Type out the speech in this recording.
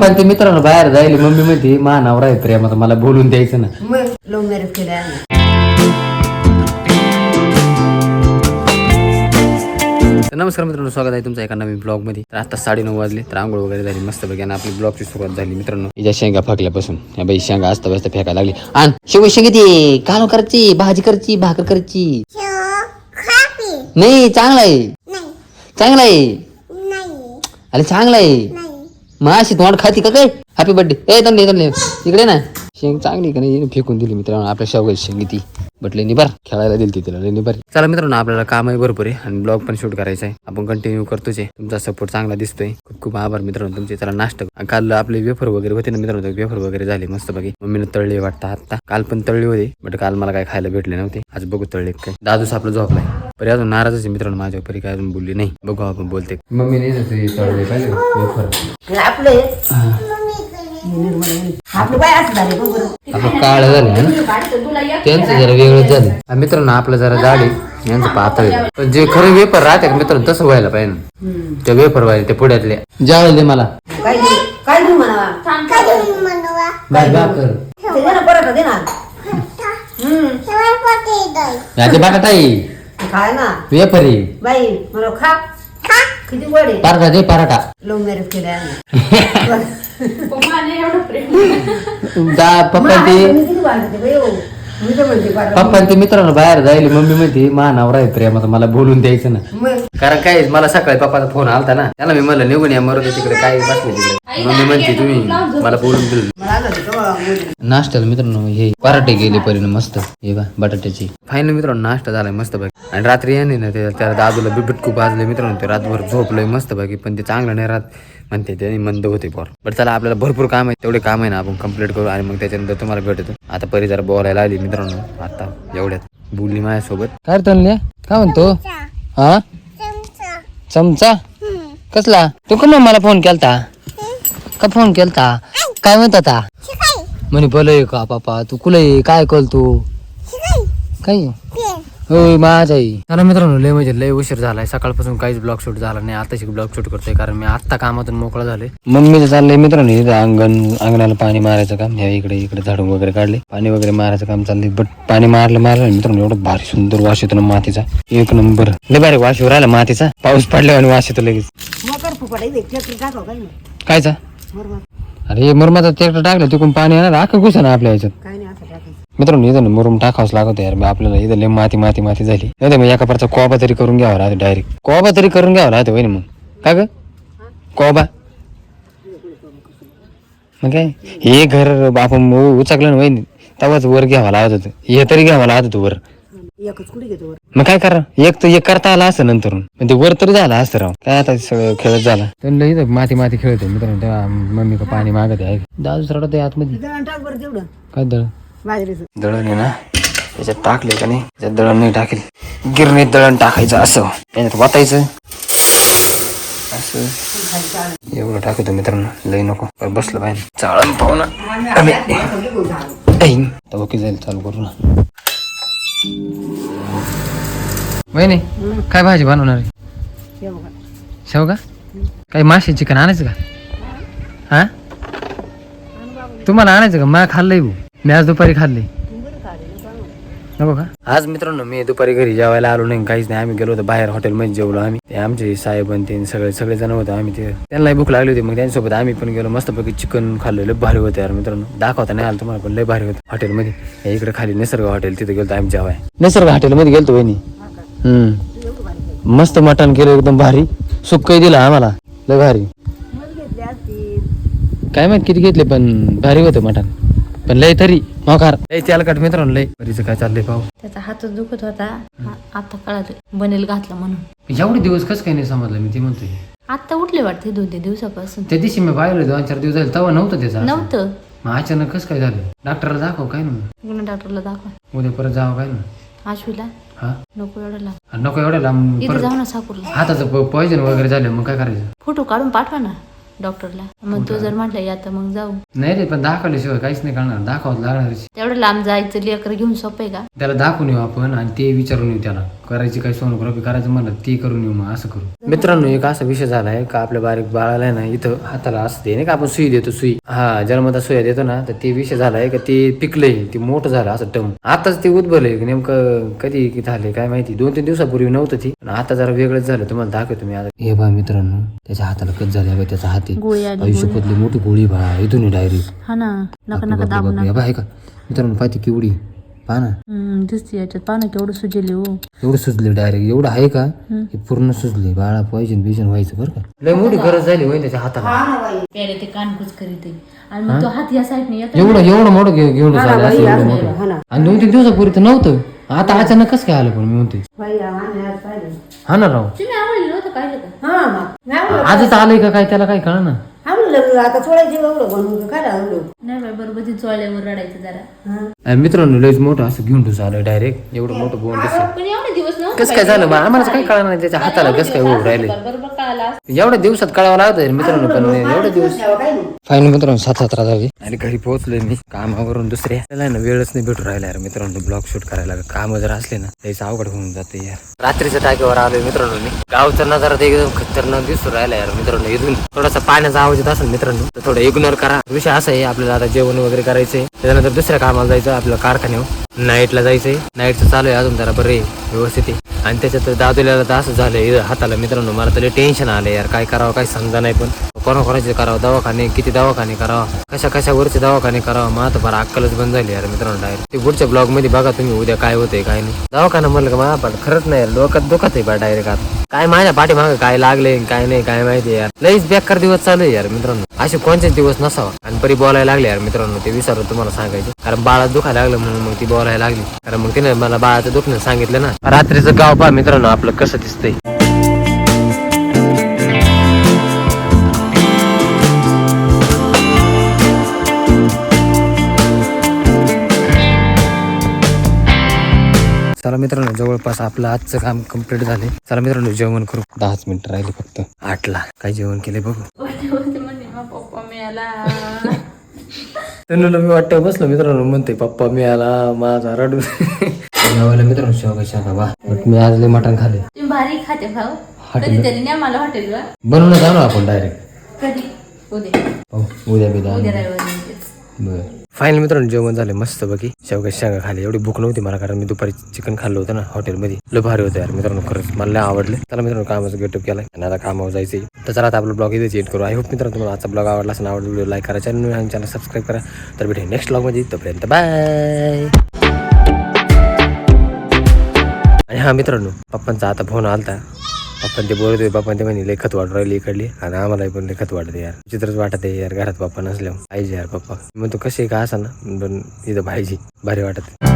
पण ते मित्रांनो बाहेर जायला मम्मी मध्ये मानावर आहे प्रेमात मला बोलून द्यायचं ना. मग लव्ह मॅरेज केलं आहे तर नमस्कार मित्रांनो स्वागत आहे तुमचं एका नवीन ब्लॉगमध्ये तर आता साडेनऊ वाजले तर आंघोळ वगैरे झाली मस्त आणि आपली ब्लॉगची सुरुवात झाली मित्रांनो. हिच्या शेंगा फाकल्यापासून या बाई शेंगा असता व्यस्त फेकायला लागली. आण शेव शेंगी ती कालो करायची भाजी करायची भाकर करायची. नाही चांगला आहे. चांगला आहे. अरे चांगला आहे. मग अशी तोंड खाती का काय? हॅपी बर्थडे ए तंडे तंडे इकडे ना. शेंग चांगली का नाही? फेकून दिली मित्रांनो. आपल्या शेवगाची शेंगी ती. बट निभार बर खेळायला दिली ती तिला निभार चला मित्रांनो आपल्याला कामही भरपूर आहे आणि ब्लॉग पण शूट करायचं आहे. आपण कंटिन्यू करतोच आहे. तुमचा सपोर्ट चांगला दिसतोय. खूप खूप आभार मित्रांनो तुमचे. चला नाश्ता काल आपले वेफर वगैरे होते ना मित्रांनो वेफर वगैरे झाले मस्त बघी मम्मीनं तळले वाटतं आता काल पण तळले होते बट काल मला काय खायला भेटले नव्हते. आज बघू तळले काय. दादूस आपलं झोपलाय. परी अजून नाराजच आहे मित्रांनो माझ्या परी काय अजून बोलली नाही बघू आपण बोलते। मम्मी नाही तळले पाहिजे वेफर आपलं काळ झालं ना। त्यांचं जरा वेगळंच झालं। आणि मित्रांनो आपलं जरा जाड आहे यांचं पातळ पण जे खरं वेपर राहते का मित्रांनो तसं व्हायला पाहिजे ना. त्या वेपर व्हायला त्या पुढ्यातल्या. जाळ दे मला. काय देऊ काय खाय ना वेपर बाई मला खा. किती गोड आहे? पराठा दे पराठा. लव्ह मॅरेज केलं आहे दा पप्पा ते मी किती वाटते बाई हो. मी तर म्हणते पाठवा. पप्पा ते मित्रांनो बाहेर जायला मम्मी मध्ये मानावर आहे प्रेमात मला बोलून द्यायचं ना. कारण काय मला सकाळी पप्पाचा फोन आलता ना. त्याला मी म्हणलं निघून या मरत तिकडे काय बसले तिकडे. मम्मी म्हणते तुम्ही मला बोलून दिलं. नाश्त्याला मित्रांनो हे पराठे गेले परिणाम मस्त. हे बा बटाट्याची. फायनल मित्रांनो नाश्ता झालाय मस्त बाकी आणि रात्री याने ना ते त्या दादूला खूप वाजले मित्रांनो ते रातभर झोपलंय मस्त बाकी पण ते चांगलं नाही राहत म्हणते त्याने मंद होते पोर. बट चला आपल्याला भरपूर काम आहे तेवढे काम आहे ना आपण कंप्लीट करू आणि मग त्याच्यानंतर तुम्हाला भेटतो. आता परी जरा बोलायला आली मित्रांनो आता एवढ्यात. बोलली माझ्यासोबत. काय तनल्या? काय म्हणतो? हा? चमचा. कसला? तू का मला फोन केलता. का फोन केलता? काय म्हणत आता म्हणे बोलय का पापा? तू कुले काय कल तू काय? होय माझ आई मला मित्रांनो लय म्हणजे लय उशीर झालाय. सकाळपासून काहीच ब्लॉग शूट झाला नाही. आताशी ब्लॉग शूट करतोय कारण मी आत्ता कामातून मोकळा झालोय. मम्मीचं चाललंय मित्रांनो इथं अंगण अंगणाला पाणी मारायचं काम. ह्या इकडे इकडे झाडून वगैरे काढले. पाणी वगैरे मारायचं काम चाललंय. बट पाणी मारलं मारलं मित्रांनो. एवढं भारी सुंदर वास येतो ना मातीचा. एक नंबर. लय भारी वास येऊ राहिला मातीचा. पाऊस पडल्यावर आणि वास येतो लगेच. आहे काय कायचा? बरोबर अरे मुरमाचा ट्रॅक्टर टाकलं तिकडून पाणी येणार अख्खं घुसा ना आपल्या याच्यात. काय नाही असं टाकायचं. मित्रांनो इथं ना मुरुम टाकावंच लागत यार. मग आपल्याला इथं लय माती माती माती झाली. नाही मग एका प्रकारचा कोबा तरी करून घ्यावा राहते डायरेक्ट कोबा तरी करून घ्यावा राहते वहिनी मग. का ग? कोबा. मग काय? हे घर आपण उचकलं ना वहिनी तेव्हाच वर घ्यावा लागत होतं. हे तरी घ्यावा लागत होतं वर. एकच कुठे घेतो वर? मग काय करा? एक तर एक करता आला असतं नंतर ते वर तरी झालं असतं राव. काय आता सगळं खेळत झाला? त्यांना इथं माती माती खेळते मित्रांनो. तेव्हा मम्मी का पाणी मागत आहे दादूच रडत आहे आतमध्ये. दळण टाक बरं तेवढं. काय दळ बाजरीचं. दळण आहे ना? त्याच्यात टाकले का नाही? त्याच्यात दळण नाही टाकेल. गिरणीत दळण टाकायचं असं. त्याच्यात वाटायचं. असं. एवढं टाकतो मित्रांनो. लई नको. बरं बसलं पाहिजे चाळण पाहू ना. तर ओके जाईल चालू करू ना. वहिनी काय भाजी बनवणार आहे? बघा. शेव का काही मासे चिकन आणायचं का? हा? तुम्हाला आणायचं का? मला खाल्लंय भाऊ. मी आज दुपारी खाल्ले नको का? आज मित्रांनो मी दुपारी घरी जेवायला आलो नाही काहीच नाही. आम्ही गेलो होतो बाहेर हॉटेलमध्ये जेवलो आम्ही. ते आमचे साहेब आणि ते सगळे सगळे जण होते. आम्ही ते त्यांनाही भूक लागली होती. मग त्यांच्यासोबत आम्ही पण गेलो. मस्तपैकी चिकन खाल्लं. लय भारी होतं यार मित्रांनो. दाखवता नाही आलं तुम्हाला पण लय भारी होतं. हॉटेलमध्ये. या इकडे खाली निसर्ग हॉटेल तिथे गेलो आम्ही जेवाय. निसर्ग हॉटेलमध्ये गेलतो वहिनी. हम्म. मस्त मटण केलं एकदम भारी. सुक्कही दिला आम्हाला. लय भारी. मग घेतले असतील काय माहीत किती घेतले पण भारी होतं मटण. पण लय तरी. मोकार. लय तेलकट मित्रांनो लय. परीचं काय चाललंय पाहू. त्याचा हातच दुखत होता. आता कळत बनेल घातला म्हणून. एवढे दिवस कसं काय नाही समजलं मी ते म्हणतोय. आता उठले वाटते दोन तीन दिवसापासून. त्या दिवशी मी पाहिलं दोन चार दिवस झाले तेव्हा नव्हतं त्याचा. नव्हतं. मग अचानक कसं काय झालं? डॉक्टरला दाखव काय ना डॉक्टरला दाखवा. उद्या परत जावं काय ना आशवीला? हा? नको एवढं लांब. आणि नको एवढ्या लांब इथे परत. जाऊ ना साकूरला. हाताचं पॉइझन वगैरे झालं मग काय करायचं? फोटो काढून पाठवा ना. डॉक्टरला. मग तो जर म्हटलं आता मग जाऊ. नाही रे पण दाखवल्याशिवाय काहीच नाही कळणार दाखवावं लागणार तेवढं लांब जायचं लेकर घेऊन सोपं आहे का? त्याला दाखवून येऊ आपण आणि ते विचारून येऊ त्याला. करायची काही सोनोग्राफी करायचं म्हणलं ती करून येऊ मग असं करू. मित्रांनो एक असा विषय झाला आहे का आपल्या बारीक बाळाला आहे ना इथं हाताला असं ते नाही का आपण सुई देतो सुई. हा जन्मता सुया देतो ना तर ते विषय झालाय का ते पिकलंय ते मोठं झालं असं टम. आताच ते उद्भवलंय नेमकं कधी झाले काय माहिती. दोन तीन दिवसापूर्वी नव्हतं ती. पण आता जरा वेगळंच झालं तुम्हाला दाखवतो मी आता. हे बा मित्रांनो त्याच्या हाताला कच झाली बा त्याचा हाती आयुष्यपतली मोठी गोळी बा इथून डायरेक्ट हा ना नका नका दाबू हे बा आहे का मित्रांनो पाहते केवढी पहा ना हम्म, दिसते याच्यात. पानं केवढं सुजेली हो. एवढं सुचले डायरेक्ट एवढं आहे का? हे पूर्ण सुचले बाळा पॉइजन बिजन व्हायचं बरं का. लय मोठी गरज झाली होय त्याच्या हाताला. हा त्याला ते कानकुच करीत आहे. आणि मग तो हात या साईडने येतो एवढं एवढं मोठं घे- घेऊन झालं असं एवढं मोठं. हा आणि दोन तीन दिवसापूर्वी तर नव्हतं. आता अचानक कसं काय आलं पण मी म्हणते हा ना राव. तुम्ही आवडली नव्हतं पाहिलं का? हा मग. नाही आवडलं. आजच आलंय का काय? त्याला काय कळ ना? आवडलं आता सोडायची एवढं बनवून काय आवडलं नाही बाई बरोबर ती चोळल्यावर रडायचं जरा. हा. मित्रांनो लयच मोठं असं घेऊन ठेवू आलं डायरेक्ट एवढं मोठं बोन दिसत पण एवढे दिवस नव्हते कसं काय झालं बा? आम्हाला काही कळणार नाही त्याच्या हाताला कसं काय उभं राहिले? बरोबर कळाला एवढ्या दिवसात कळावं लागतं मित्रांनो पण एवढ्या दिवस काय नाही. फायनल मित्रांनो सात सतरा झाली आणि घरी पोहोचलोय मी कामावरून दुसऱ्या. त्याला आहे ना वेळच नाही भेटू राहिला यार मित्रांनो ब्लॉग शूट करायला. काम जर असले ना त्याचं अवघड होऊन जाते यार. रात्रीच्या टाकीवर आलोय मित्रांनो मी. गावचा नजारा तर एकदम खतरनाक दिसू राहिला यार मित्रांनो इथून. थोडासा पाण्याचा आवाज येत असेल मित्रांनो तर थोडं इग्नोर करा. विषय असा आहे आपल्याला आता जेवण वगैरे करायचंय. त्याच्यानंतर दुसऱ्या कामाला जायचं आपल्या कारखान्यावर. नाईटला जायचंय. नाईटचं चालू आहे अजून जरा बरं आहे व्यवस्थित आहे. आणि त्याच्यात दादुल्याला तर असं झालंय हाताला मित्रांनो मला तरी टेन्शन आलं यार काय करावं काय समजा नाही पण. कोणा कोणाचे करावं दवाखाने किती दवाखाने करावा कशा कशावरचे दवाखाने करावा मग आता बरं अक्कलच बंद झाली यार मित्रांनो डायरेक्ट ते पुढच्या ब्लॉगमध्ये बघा तुम्ही उद्या काय होतंय काय नाही. दवाखाना म्हणलं का मला पण खरंच नाही यार डोक्यात दुखत आहे बा डायरेक्ट आता. काय माझ्या पाठीमागं काय लागले काय नाही काय माहिती यार. लईच बेकार दिवस चालू आहे यार मित्रांनो. असे कोणतेच दिवस नसावा. आणि परी बोलायला लागले यार मित्रांनो ते विसरलो तुम्हाला सांगायचं. कारण बाळा दुखायला लागलं म्हणून मग ती बोलायला लागली. कारण मग तिने मला बाळाचं दुखणं सांगितलं ना. रात्रीचं गाव पहा मित्रांनो आपलं कसं दिसतंय. मित्रांनो जवळपास आपलं आजचं काम कंप्लीट झाले. चला मित्रांनो जेवण करू. दहाच मिनिटं राहिले फक्त. आठला. काय जेवण केले बघू. पप्पा मिळाला त्यांना मी वाटतं बसलो मित्रांनो म्हणते पप्पा मी आला माझा रडू जेवायला मित्रांनो शेवगा शेवगा वा बट मी आज लय मटण खाले तुम्ही भारी खाते भाऊ. हॉटेल. कधीतरी नाही मला हॉटेलला बनवून जाऊ ना आपण डायरेक्ट. कधी? उद्या. उद्या बिद्या उद्या रविवारी. येतेच. बर. फायनल मित्रांनो जेवण झाले मस्त बघी शेवगा शेंगा खाली एवढी भूक नव्हती मला कारण मी दुपारी चिकन खाल्लं होतं ना हॉटेलमध्ये लो भारी होतं यार मित्रांनो खरंच मला लय आवडलं. त्याला मित्रांनो कामाचं गेटअप केलं आणि आता कामावर जायचं तर चला आता आपला ब्लॉग इथे चेंज करू. आय होप मित्रांनो तुम्हाला आजचा ब्लॉग आवडला असं आवडला व्हिडिओ लाईक करा चॅनल आणि चॅनल सबस्क्राईब करा. तर भेटे नेक्स्ट ब्लॉगमध्ये तोपर्यंत बाय आणि हा मित्रांनो पप्पांचा आता फोन आलता. पप्पा ते बोलत होते पप्पा ते म्हणे लय खत वाढ राहिली इकडली. आणि आम्हाला पण लय खत वाटते यार. चित्रच वाटत आहे यार घरात पप्पा नसल्या पाहिजे यार पप्पा मग तो कसे का? असा ना. पण इथं पाहिजे. भारी वाटत